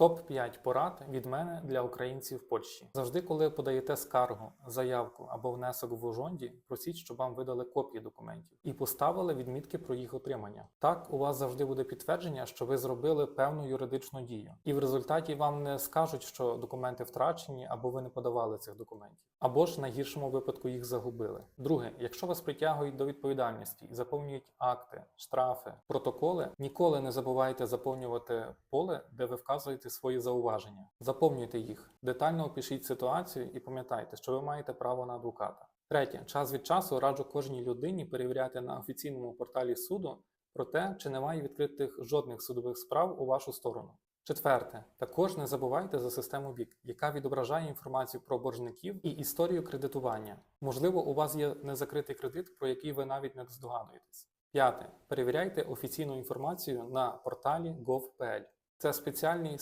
Топ 5 порад від мене для українців в Польщі. Завжди, коли подаєте скаргу, заявку або внесок в Ужонді, просіть, щоб вам видали копії документів і поставили відмітки про їх отримання. Так, у вас завжди буде підтвердження, що ви зробили певну юридичну дію, і в результаті вам не скажуть, що документи втрачені або ви не подавали цих документів, або ж на гіршому випадку їх загубили. Друге, якщо вас притягують до відповідальності і заповнюють акти, штрафи, протоколи, ніколи не забувайте заповнювати поле, де ви вказуєте свої зауваження. Заповнюйте їх, детально опишіть ситуацію і пам'ятайте, що ви маєте право на адвоката. Третє, час від часу раджу кожній людині перевіряти на офіційному порталі суду про те, чи немає відкритих жодних судових справ у вашу сторону. Четверте, також не забувайте за систему ВІК, яка відображає інформацію про боржників і історію кредитування. Можливо, у вас є незакритий кредит, про який ви навіть не здогадуєтесь. П'яте. Перевіряйте офіційну інформацію на порталі gov.pl. Це спеціальний